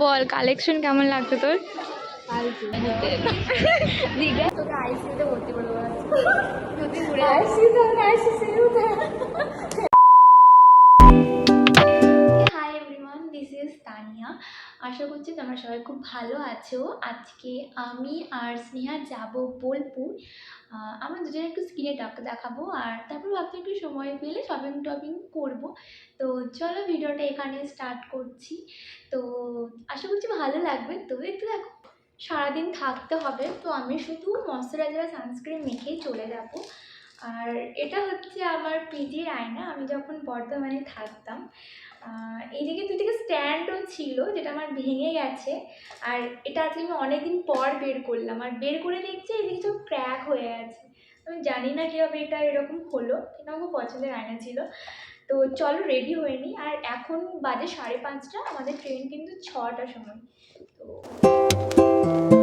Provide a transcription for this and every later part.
বল collection কেমন লাগছে তোর? Hi everyone this is Tania আশা করছি তোমরা সবাই খুব ভালো আছো। আজকে আমি আর স্নেহা যাব বোলপুর। আমরা দুজনে একটু স্কিনে দেখাবো আর তারপর ভাবছি একটু সময় পেলে শপিং টপিং করব। তো চলো ভিডিওটা এখানে স্টার্ট করছি। তো আশা করছি ভালো লাগবে। তো একটু দেখো সারাদিন থাকতে হবে। তো আমি শুধু ময়শ্চারাইজার সানস্ক্রিন মেখেই চলে যাব। আর এটা হচ্ছে আমার পিজির আয়না। আমি যখন বর্ধমানে থাকতাম আহ, এইদিকে দুদিকে স্ট্যান্ডও ছিল যেটা আমার ভেঙে গেছে। আর এটা আজকে আমি অনেকদিন পর বের করলাম। আর বের করে দেখছি এদিকে সব ক্র্যাক হয়ে আছে। আমি জানি না কীভাবে এটা এরকম হলো কিন্তু আমার পছন্দের আয়না ছিল। তো চলো রেডি হয়ে নিই। আর এখন বাজে সাড়ে পাঁচটা আমাদের ট্রেন কিন্তু ছটার সময়। তো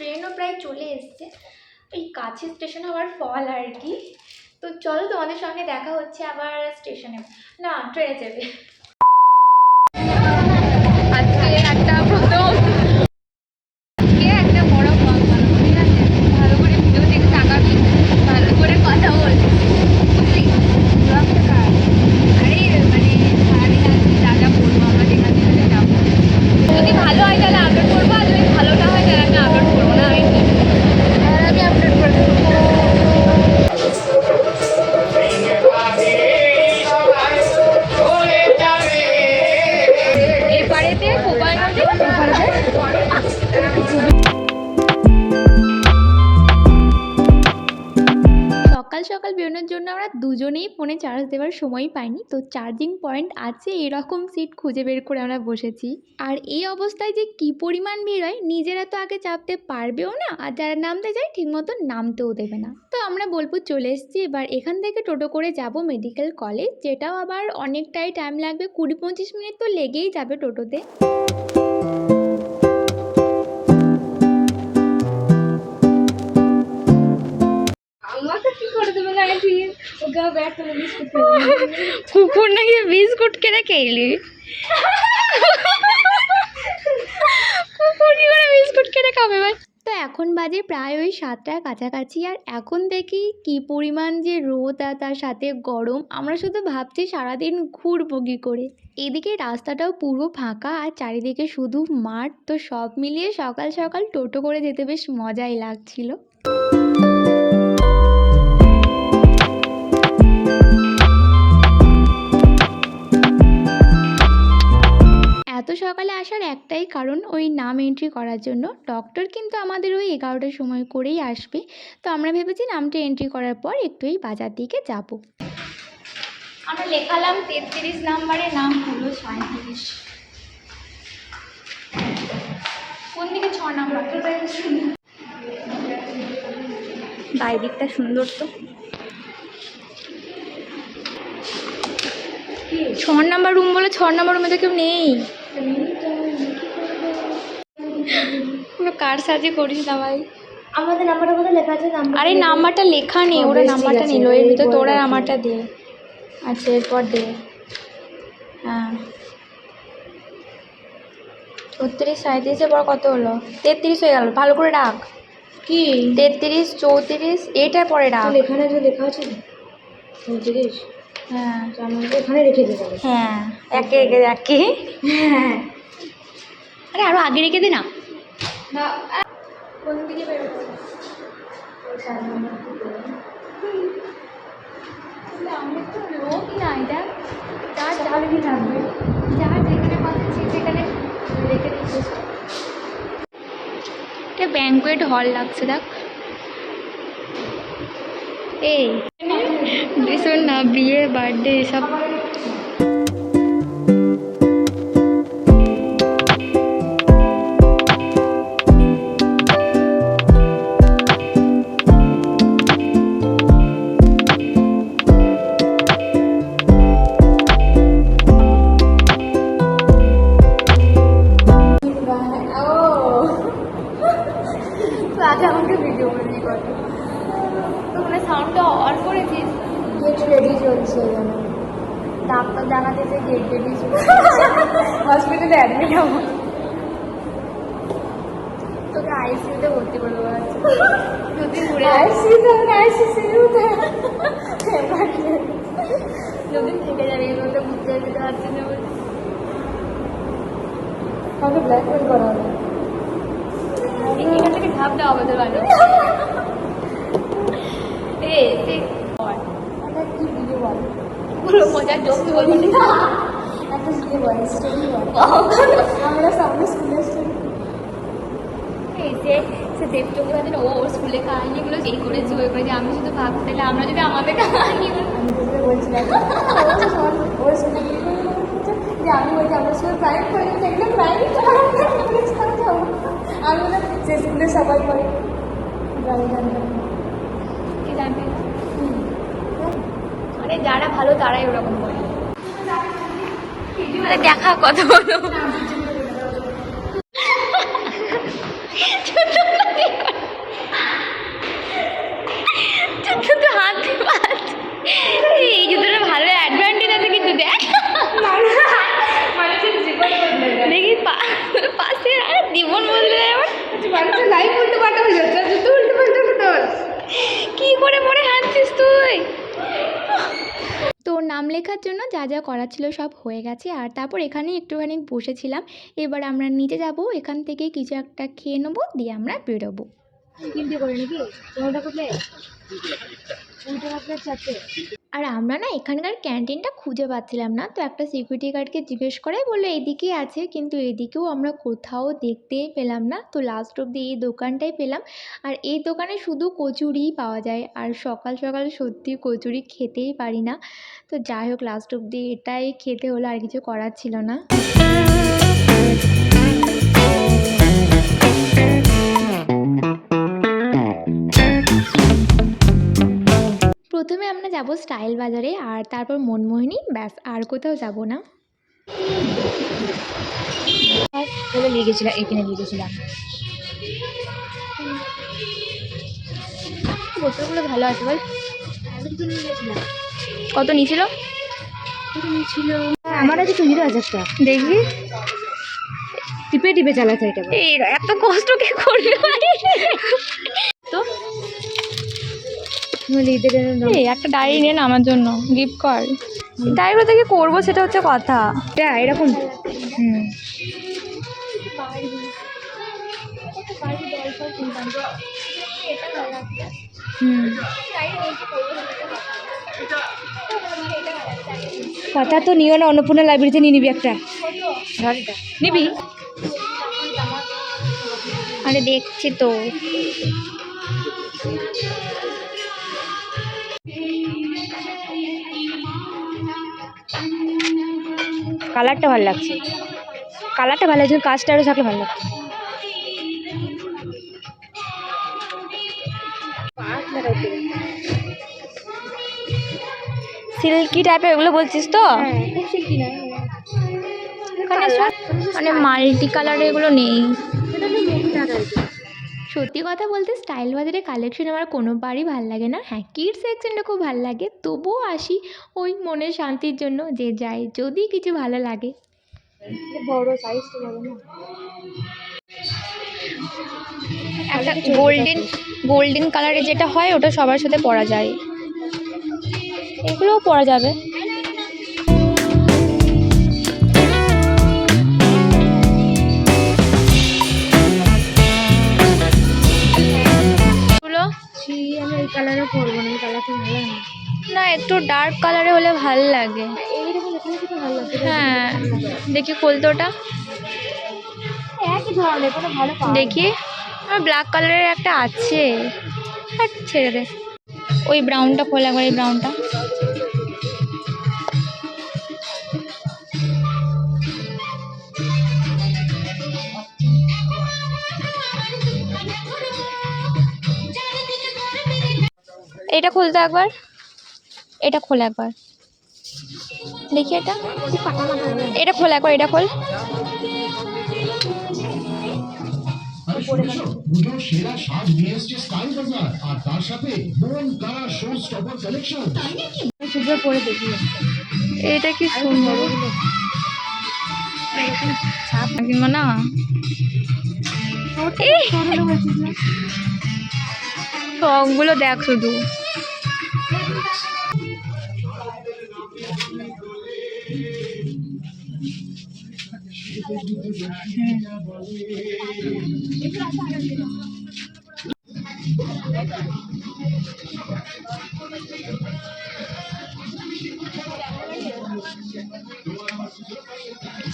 ট্রেনও প্রায় চলে এসছে। এই কাছে স্টেশন হওয়ার ফল আর কি। তো চলো তোমাদের সঙ্গে দেখা হচ্ছে আবার স্টেশনে না ট্রেনে যাবে। আজকে একটা প্রথম সকাল জন্য আমরা দুজনেই ফোনে চার্জ দেওয়ার সময় পাইনি। তো চার্জিং পয়েন্ট আছে, এরকম সিট খুঁজে বের করে আমরা বসেছি। আর এই অবস্থায় যে কি পরিমাণ ভিড় হয়, নিজেরা তো আগে চাপতে পারবেও না, আর যারা নামতে যায়, ঠিকমতো নামতেও দেবে না। তো আমরা বোলপুর চলে এসেছি, এবার এখান থেকে টোটো করে যাব মেডিকেল কলেজ যেটাও আবার অনেকটাই টাইম লাগবে, কুড়ি পঁচিশ মিনিট তো লেগেই যাবে টোটোতে। কুকুর নাকি বিস্কুট কেনে খেলি কুকুর কি করে বিস্কুট কেনে খাবে ভাই? তো এখন বাজে প্রায় ওই সাতটার কাছাকাছি আর এখন দেখি কি পরিমাণ যে রোদ আর তার সাথে গরম আমরা শুধু ভাবছি সারাদিন ঘুরবো কী করে। এদিকে রাস্তাটাও পুরো ফাঁকা আর চারিদিকে শুধু মাঠ তো সব মিলিয়ে সকাল সকাল টোটো করে যেতে বেশ মজাই লাগছিল। সকালে আসার একটাই কারণ ওই নাম এন্ট্রি করার জন্য। ডক্টর কিন্তু আমাদের ওই এগারোটার সময় করেই আসবে। তো আমরা ভেবেছি নামটা এন্ট্রি করার পর একটু এই বাজার দিকে যাব। আমরা লেখালাম তেত্রিশ নাম্বারে নাম হলো সাঁত্রিশ কোন দিকে ছ নাম্বার? বাইদিকটা সুন্দর তো। ছ নাম্বার রুম বলে ছ নাম্বার রুমে তো কেউ নেই। পুরো কার সাজে করিস না ভাই? আমাদের নাম্বারটা কোথায় লেখা আছে আরে নাম্বারটা লেখা নেই ওরা নাম্বারটা নিল এর ভিতর তোরা নাম্বারটা দে। আচ্ছা এরপর দে। হ্যাঁ। ছত্রিশ সাঁত্রিশের পর কত হলো? তেত্রিশ হয়ে গেল ভালো করে ডাক কি? তেত্রিশ চৌত্রিশ এটার পরে ডাক এখানে যে লেখা আছে। পঁয়ত্রিশ হ্যাঁ রেখে হ্যাঁ একে একে একে। হ্যাঁ। আরে আরও আগে রেখে দে না। না কোন দিকে তো লোক নাই দেখ। যার তাহলে কি থাকবে। যার যেখানে কথা সে সেখানে রেখে দিচ্ছে এটা ব্যাঙ্কুয়েট হল লাগছে দেখ। এই ভীষণ না বিয়ে বার্থডে এসব তো আমাকে ব্ল্যাকমেল করা হবে এখান থেকে ঢাপ দেওয়া বাড়ি। এ সে একটা কি ভিডিও বল? পুরো মজার জোক বলবি একটা ভিডিও বল? স্টোরি বল। আমরা সামনে স্কুলে স্টোরি এই যে সে ও ওর স্কুলে কাহিনিগুলো এই করেছে ওই করেছে। আমি শুধু ভাবছি তাহলে আমরা যদি আমাদের কাহিনিগুলো আমি বলছিলাম ওর স্কুলে আমি বলছি আমার স্কুলে প্রাইভেট করে সেগুলো প্রাইভেট আমি বললাম সে স্কুলে সবাই করে মানে যারা ভালো তারাই ওরকম করে। মানে দেখা কত বলো। হাত। এই জুতোটা ভালো অ্যাডভান্টেজ আছে কিন্তু দেখ মানুষের জীবন বদলে যায় দেখি পা- পাশে আর জীবন বদলে যায় আমার মানুষের লাইফ উল্টো পাল্টা হয়ে যাচ্ছে জুতো উল্টো পাল্টা হতে কি করে পরে হাঁটছিস তুই? তো নাম লেখার জন্য যা যা করা ছিল সব হয়ে গেছে আর তারপর এখানে একটুখানি বসেছিলাম। এবার আমরা নিচে যাব এখান থেকে কিছু একটা খেয়ে নেব দিয়ে আমরা বেরোবো। কিনতে করে নাকি? পাল্টা চারটে আর আমরা না এখানকার ক্যান্টিনটা খুঁজে পাচ্ছিলাম না। তো একটা সিকিউরিটি গার্ডকে জিজ্ঞেস করে, বলল, এদিকেই আছে, কিন্তু এদিকেও আমরা কোথাও দেখতেই পেলাম না। তো লাস্ট অব্দি এই দোকানটাই পেলাম। আর এই দোকানে শুধু কচুরিই পাওয়া যায়, আর সকাল সকাল সত্যি কচুরি খেতেই পারি না। তো যাই হোক লাস্ট অব্দি এটাই খেতে হলো, আর কিছু করার ছিল না। প্রথমে আমরা যাব স্টাইল বাজারে আর তারপর মনমোহিনী ব্যাস আর কোথাও যাব না। নিয়ে গেছিলাম এখানে নিয়ে গেছিলাম। বোতলগুলো ভালো আছে বল। কত নিয়েছিল? ছিল আমার আছে হিরো আছে একটা। দেখবি? টিপে টিপে চালাতে এটা। এত কষ্ট কে করল এই একটা ডায়েরি নে না আমার জন্য গিফট কর ডায়েরিগুলো থেকে করব সেটা হচ্ছে কথা। এটা এরকম। হুম। হুম। কথা তো নিও না অন্নপূর্ণা লাইব্রেরিতে নিয়ে নিবি একটা। নিবি? আরে দেখছি তো। কালারটা ভালো লাগছে। কালারটা ভালো লাগছে কাজটা আরও থাকলে ভালো লাগছে। সিল্কি টাইপের ওগুলো বলছিস তো? সব মানে মাল্টি কালার এগুলো নেই। সত্যি কথা বলতে স্টাইল বাজারে কালেকশন আমার কোনোবারই ভালো লাগে না। হ্যাঁ কিড সেকশনটা খুব ভালো লাগে তবুও আসি ওই মনের শান্তির জন্য যে যাই যদি কিছু ভালো লাগে। বড় সাইজটা না। একটা গোল্ডেন গোল্ডেন কালারের যেটা হয় ওটা সবার সাথে পরা যায়। এগুলোও পরা যাবে। ছি আমি এই কালারও পরবো না এই কালারটা ভালো না না একটু ডার্ক কালারে হলে ভালো লাগে। এইরকম থেকে ভালো লাগছে হ্যাঁ দেখি কলতোটা ওটা একই ধরনের কোনো ভালো দেখি আমার ব্ল্যাক কালারের একটা আছে। ছেড়ে দে। ওই ব্রাউনটা খোলা একবার এই ব্রাউনটা এটা খুলতে একবার। এটা খোলা একবার। দেখি এটা। এটা খোলা একবার এটা খোল। পরে শুনেছো পুজোর সেরা সাজ নিয়ে এসছে স্টাইল বাজার আর তার সাথে বোন কারা শো স্টপার কালেকশন সুন্দর পরে দেখি এটা কি সুন্দর না? সবগুলো দেখ শুধু।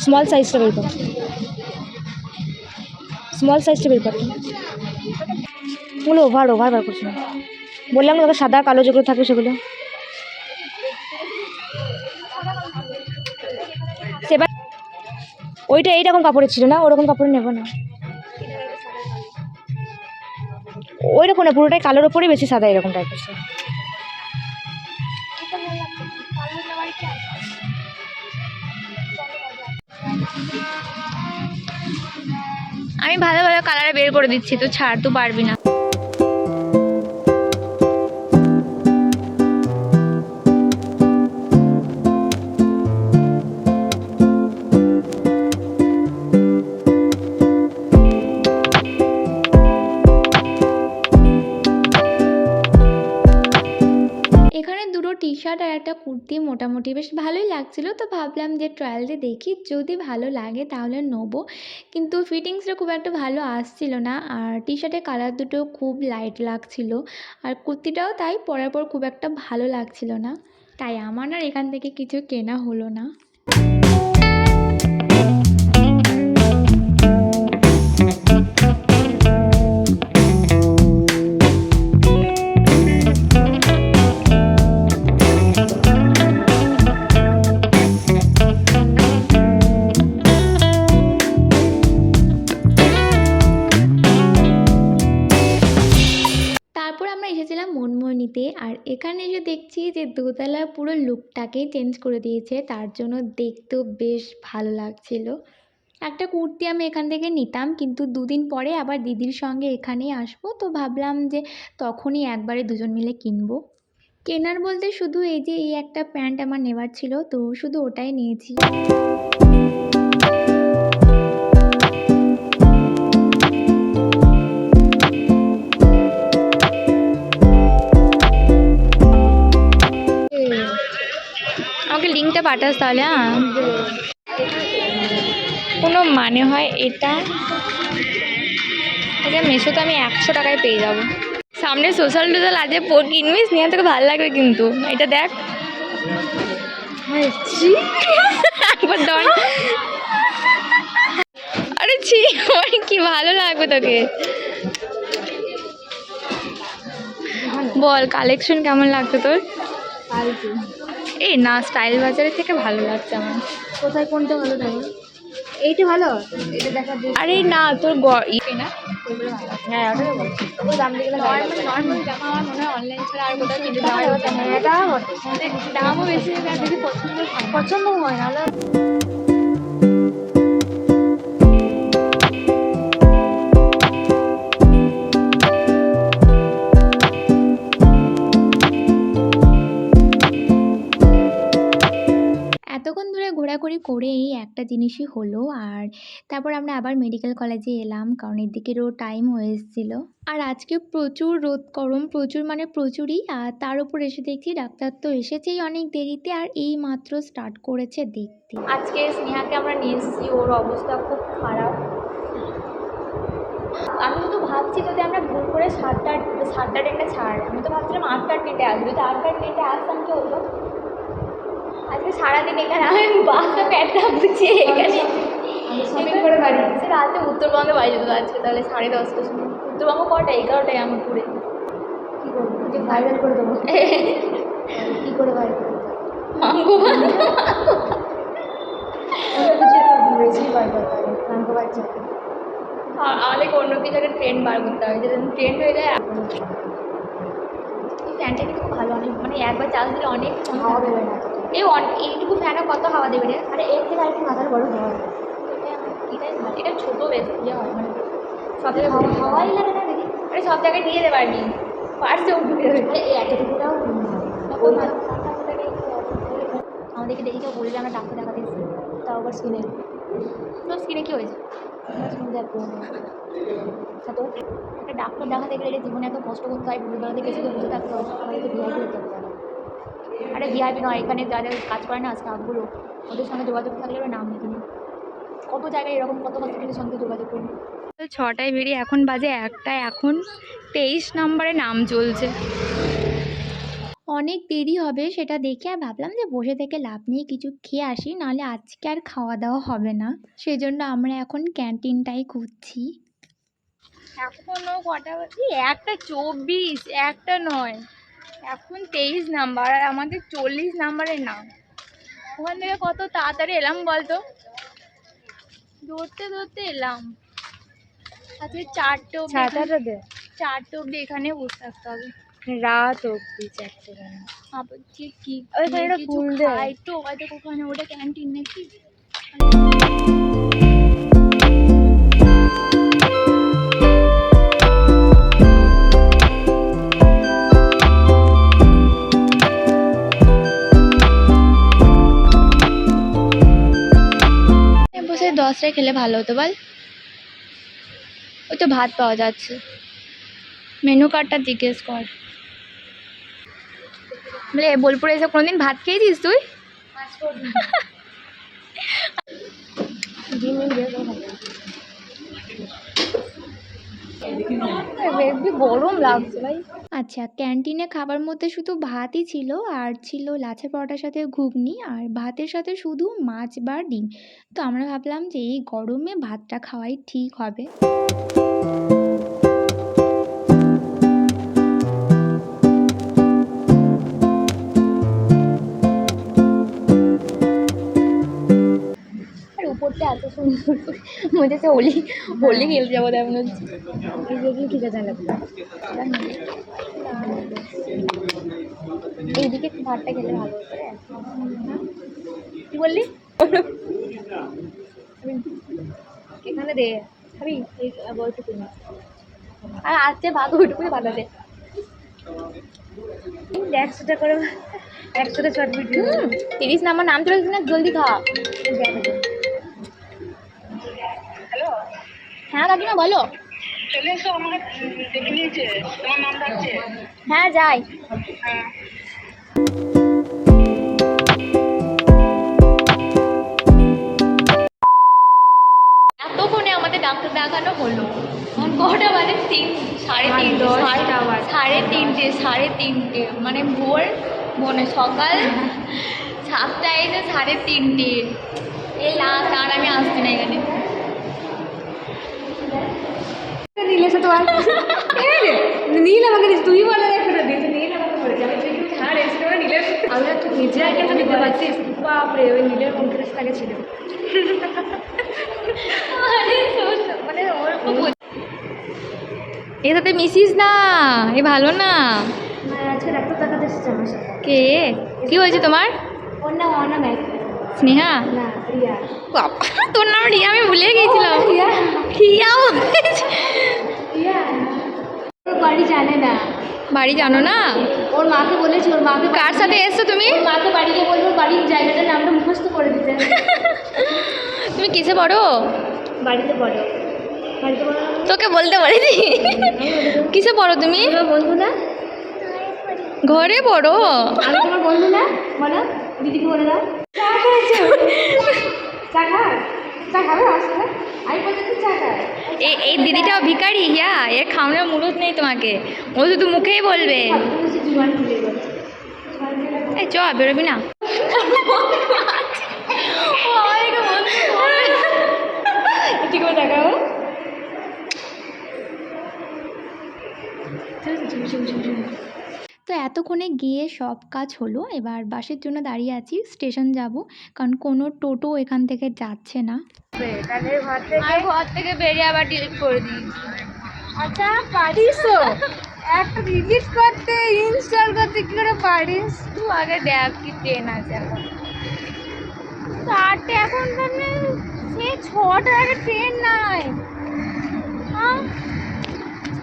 স্মল সাইজটা বের কর। স্মল সাইজটা বের কর। ওগুলো ওভার ওভার বার করছি। বললাম না সাদা, কালো যেগুলো থাকবে সেগুলো। সেবার ওইটা এইরকম কাপড়ের ছিল না, ওরকম কাপড় নেব না। ওই রকম না, পুরোটাই কালোর ওপরেই বেশি সাদা এরকম টাইপের। আমি ভালো ভালো কালারে বের করে দিচ্ছি, তো ছাড় তো পারবি না। শার্ট আর একটা কুর্তি মোটামুটি বেশ ভালোই লাগছিল। তো ভাবলাম যে ট্রায়াল দিয়ে দেখি, যদি ভালো লাগে তাহলে নেব। কিন্তু ফিটিংসটা খুব একটা ভালো আসছিল না। আর টি শার্টের কালার দুটো খুব লাইট লাগছিল। আর কুর্তিটাও তাই পরার পর খুব একটা ভালো লাগছিল না। তাই আমার আর এখান থেকে কিছু কেনা হলো না। এখানে এসে দেখছি যে দোতলা পুরো লুকটাকেই চেঞ্জ করে দিয়েছে। তার জন্য দেখতেও বেশ ভালো লাগছিল। একটা কুর্তি আমি এখান থেকে নিতাম, কিন্তু দুদিন পরে আবার দিদির সঙ্গে এখানেই আসব। তো ভাবলাম যে তখনই একবারে দুজন মিলে কিনবো। কেনার বলতে শুধু এই যে, এই একটা প্যান্ট আমার নেওয়ার ছিল, তো শুধু ওটাই নিয়েছি। লিঙ্কটা পাঠাস তাহলে হ্যাঁ? কোনো মানে হয় এটা? এটা মেশোতে আমি একশো টাকায় পেয়ে যাব। সামনে সোশ্যাল টোশ্যাল আছে পর কিনবিস নিয়ে তোকে ভালো লাগবে কিন্তু। এটা দেখ। একবার ডন আরে ছি, আমার কি ভালো লাগবে তোকে? বল কালেকশন কেমন লাগছে তোর? এই না স্টাইল বাজারের থেকে ভালো লাগছে আমার। কোথায় কোনটা ভালো থাকে? এইটা ভালো? এটা দেখা আরে না তোর গ- ইয়ে না? হ্যাঁ ওটা বলছি ওগুলো দাম দিয়ে নর্মাল নর্মাল জামা আমার মনে হয় অনলাইন ছাড়া আর কোথাও কিনতে এটা দামও বেশি আর পছন্দ হয়। না। পছন্দ হয় না করে এই একটা জিনিসই হলো। আর তারপর আমরা আবার মেডিকেল কলেজে এলাম, কারণ এদিকেরও টাইম হয়ে এসেছিল। আর আজকে প্রচুর রোদ, গরম প্রচুর মানে প্রচুরই। আর তার উপর এসে দেখছি ডাক্তার তো এসেছেই অনেক দেরিতে, আর এই মাত্র স্টার্ট করেছে দেখতে। আজকে স্নেহাকে আমরা নিয়ে এসেছি, ওর অবস্থা খুব খারাপ। আমি তো ভাবছি যদি আমরা ভুল করে সাতটা সাতটা ট্রেনটা ছাড়, আমি তো ভাবছিলাম আটটার ট্রেনটা আসবে। যদি আটটার ট্রেনটা আসতাম কি হতো? আজকে সারাদিন এখানে আমি বাসে প্যাটটা বুঝিয়ে এখানে। রাতে উত্তরবঙ্গে বাড়ি যেত আজকে তাহলে সাড়ে দশটার সময়। উত্তরবঙ্গ কটা? এগারোটায় আমার ঘুরে। কি করব? যে ভাইরাল করে দেবো। কি করে ভাইরাল করে অন্য কিছু একটু বেশি বার করতে হবে নামকে বাচ্চা আমাদেরকে অন্য কিছু একটা ট্রেন বার করতে হবে যদি ট্রেন হয়ে যায় এই ফ্যানটা কিন্তু খুব ভালো অনেক মানে একবার চার্জ দিলে অনেক বেরোয় না। এই এইটুকু ফ্যানও কত হাওয়া দেবে রে? আরে এর থেকে আরেকটু মাথার বড় হাওয়া বেরোয়। এটাই এটা ছোটো বেশ ইয়ে হয় মানে সব জায়গায় হাওয়াই যাব। লাগে না দেখি আরে সব জায়গায় নিয়ে যেতে পারবি পার্সে উঠে আরে এই এতটুকুটাও আমাদেরকে দেখে কেউ বলবে আমরা ডাক্তার দেখাতে এসেছি। তাও আবার স্কিনে তোর স্কিনে কী হয়েছে? তো একটা ডাক্তার দেখাতে গেলে জীবনে এত কষ্ট করতে হয় বুঝে বেড়াতে গেছে বুঝে থাকতে হয় আমাদেরকে ভিআইপি হতে হবে আরে ভিআইপি নয় এখানে যাদের কাজ করে না স্টাফগুলো ওদের সঙ্গে যোগাযোগ থাকলে ওরা নাম নিই কত জায়গায় এরকম কত হসপিটালের সঙ্গে যোগাযোগ করি ছটায় বেরিয়ে এখন বাজে একটা এখন তেইশ নম্বরে নাম চলছে অনেক দেরি হবে সেটা দেখে আর ভাবলাম যে বসে থেকে লাভ নিয়ে কিছু খেয়ে আসি নাহলে আজকে আর খাওয়া দাওয়া হবে না। সেজন্য আমরা এখন ক্যান্টিনটাই খুঁজছি। এখনও কটা বাজে? একটা চব্বিশ একটা নয়। এখন তেইশ নাম্বার আর আমাদের চল্লিশ নাম্বারের নাম। ওখান থেকে কত তাড়াতাড়ি এলাম বলতো? দৌড়তে দৌড়তে এলাম। আজকে চারটে দে চারটে অবধি এখানে বসে থাকতে হবে। রাত অব্দি চারটে আবার কি কি কিছু ফুল দেয়। তো ওখানে ওটা ক্যান্টিন নাকি? বসে খেলে ভালো হতো বল। ওই তো ভাত পাওয়া যাচ্ছে। মেনু কার্ডটা জিজ্ঞেস কর। বলে বোলপুরে এসে কোনোদিন ভাত খেয়েছিস তুই? হেব্বি গরম লাগছে ভাই। আচ্ছা ক্যান্টিনে খাবার মধ্যে শুধু ভাতই ছিল, আর ছিল লাচা পরোটার সাথে ঘুগনি, আর ভাতের সাথে শুধু মাছ বা ডিম। তো আমরা ভাবলাম যে এই গরমে ভাতটা খাওয়াই ঠিক হবে। এত সুন্দর মনে হচ্ছে হোলি হোলি খেলতে যাব তাই মনে হচ্ছে। ঠিক আছে এইদিকে ভাতটা খেলে ভালো হতো কি বললি? এখানে দে খাবি? এই বইটুকু আর আজকে ভাত ওইটুকুই ভালো দে। একশোটা করে একশোটা চটবিট হুম তিরিশ নাম্বার নাম চলে না জলদি খা। হ্যাঁ কাকিমা বলো। চলে এসো আমাকে দেখে নিয়েছে তোমার নাম ডাকছে? হ্যাঁ যাই। এতক্ষণে আমাদের ডাক্তার দেখানো হলো। এখন কটা বাজে? তিন সাড়ে তিনটে সাড়ে- সাড়ে তিনটে সাড়ে তিনটে মানে ভোর মানে সকাল সাতটায় এসে সাড়ে তিনটে। এই লাস্ট আর আমি আসছি না এখানে। নীল এসে তো আর নীল আমাকে দিস তুই বলে রেখে না দিস নীল আমাকে বলেছে আমি তুই কিন্তু ছাড় এসে তোমার নীলের আমি একটু নিজে আগে তো পারছিস বাপরে ওই নীলের কনফিডেন্স আগে ছিল আরে মানে ওর খুব এর সাথে মিশিস না এ ভালো না না আজকে ডাক্তার দেখাতে এসেছে কে কি হয়েছে তোমার ওর নাম অনা স্নেহা না বাবা তোর নাম রিয়া আমি ভুলে গেছিলাম রিয়া রিয়া ওর বাড়ি জানে না। বাড়ি জানো না? ওর মাকে বলেছি ওর মাকে কার সাথে এসছো তুমি? মাকে বাড়িতে বলব বাড়ির জায়গাটার নামটা মুখস্থ করে দিতে। তুমি কিসে পড়ো? বাড়িতে পড়ো। বাড়িতে পড়ো না? তোকে বলতে পারিনি। কিসে পড়ো তুমি? বন্ধু না? ঘরে পড়ো। আমি তোমার বন্ধু না? বলো দিদিকে বলে দাও। চা চা খাবে? এই দিদিটাও ভিখারি? ইয়া এর খাওয়ানোর মুরত নেই তোমাকে। ও শুধু মুখেই বলবে। এই চ বেরোবি না। দেখাও। তো এতক্ষণে গিয়ে সব কাজ হলো। এবার বাসের জন্য দাঁড়িয়ে আছি স্টেশন যাব। কারণ কোনো টোটো এখান থেকে যাচ্ছে না। তাহলে ঘর থেকে আর ঘর থেকে বেরিয়ে আবার ডিলিট করে দিয়েছি। আচ্ছা পারিস তো। একটা ডিলিট করতে ইনস্টল করতে কি করে পারিস? তুই আগে দেখ কি ট্রেন আছে এখন। চারটে এখন সে ছটার আগে ট্রেন নাই।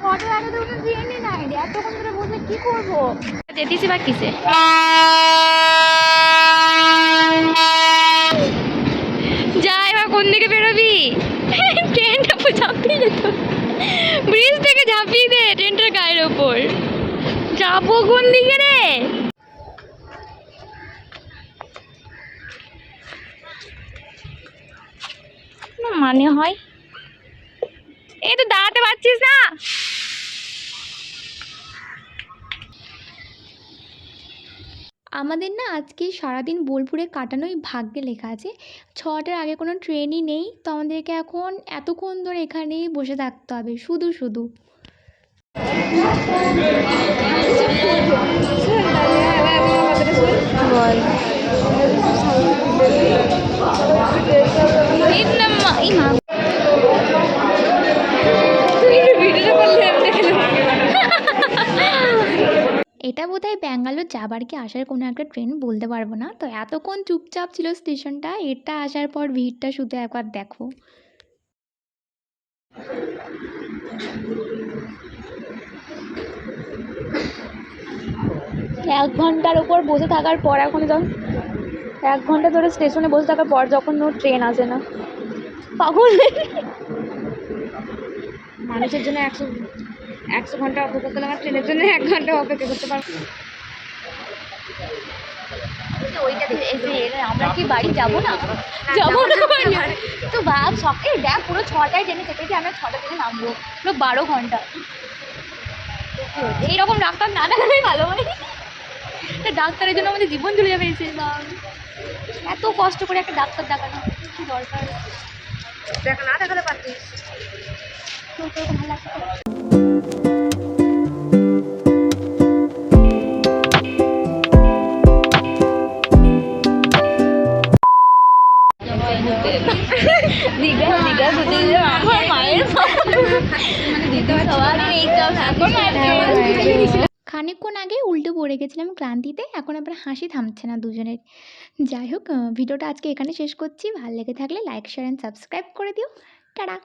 ছটার আগে তো কোনো ট্রেনই নাই এতক্ষণ ধরে বসে করব? যেতিস বা কিসে? যা এবার কোন দিকে বেরোবি? ট্রেনটা ঝাঁপিয়ে যেত। ব্রিজ থেকে ঝাঁপিয়ে দে, ট্রেনটার গায়ের ওপর। যাব কোন দিকে রে? মানে হয়? এই তো দাঁড়াতে পারছিস না। আমাদের না আজকে সারাদিন বোলপুরে কাটানোই ভাগ্যে লেখা আছে। ছটার আগে কোনো ট্রেনই নেই। তো আমাদেরকে এখন এতক্ষণ ধরে এখানেই বসে থাকতে হবে শুধু শুধু। বল। এটা বোধহয় ব্যাঙ্গালোর যাবার কি আসার কোনো একটা ট্রেন বলতে পারব না। তো এতক্ষণ চুপচাপ ছিল স্টেশনটা এটা আসার পর ভিড়টা শুধু একবার দেখো। এক ঘণ্টার উপর বসে থাকার পর এখন যখন এক ঘণ্টা ধরে স্টেশনে বসে থাকার পর যখন ওর ট্রেন আসে না। পাগল মানুষের জন্য একশো একশো ঘণ্টা অপেক্ষা করলে আমার ট্রেনের জন্য এক ঘণ্টা অপেক্ষা করতে পারব। আমরা কি বাড়ি যাব না? যাব না বাড়ি? তো সকালে দেখ পুরো ছটায় ট্রেনে চেপেছি আমরা ছটা নামবো। পুরো বারো ঘণ্টা। এইরকম ডাক্তার না দেখালেই ভালো হয় ডাক্তারের জন্য আমাদের জীবন চলে যাবে এসে এত কষ্ট করে একটা ডাক্তার দেখানো কি দরকার। দেখা না দেখাতে পারতিস। তোর তো ভালো লাগছে ক্লান্তিতে এখন আবার হাসি থামছে না দুজনের। যাই হোক ভিডিওটা আজকে এখানে শেষ করছি। ভালো লেগে থাকলে লাইক শেয়ার অ্যান্ড সাবস্ক্রাইব করে দিও। টাটা!